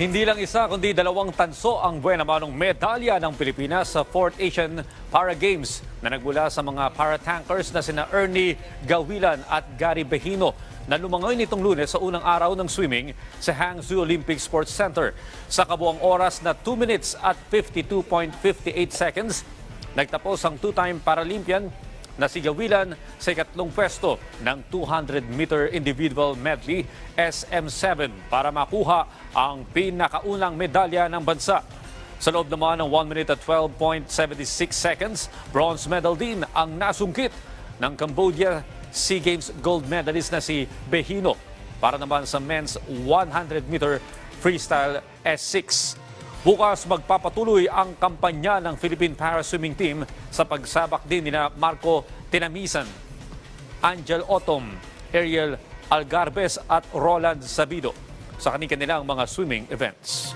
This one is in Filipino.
Hindi lang isa kundi dalawang tanso ang buena manong medalya ng Pilipinas sa 4th Asian Para Games na nagmula sa mga para-tankers na sina Ernie Gawilan at Gary Behino na lumangoy nitong lunes sa unang araw ng swimming sa Hangzhou Olympic Sports Center. Sa kabuang oras na 2 minutes at 52.58 seconds, nagtapos ang two-time Paralympian na si Gawilan sa ikatlong pwesto ng 200-meter individual medley SM7 para makuha ang pinakaunang medalya ng bansa. Sa loob naman ng 1 minute at 12.76 seconds, bronze medal din ang nasungkit ng Cambodia SEA Games gold medalist na si Behino para naman sa men's 100-meter freestyle S6. Bukas magpapatuloy ang kampanya ng Philippine Para Swimming Team sa pagsabak din nina Marco Tinamisan, Angel Otom, Ariel Algarbes at Roland Sabido sa kanilang mga swimming events.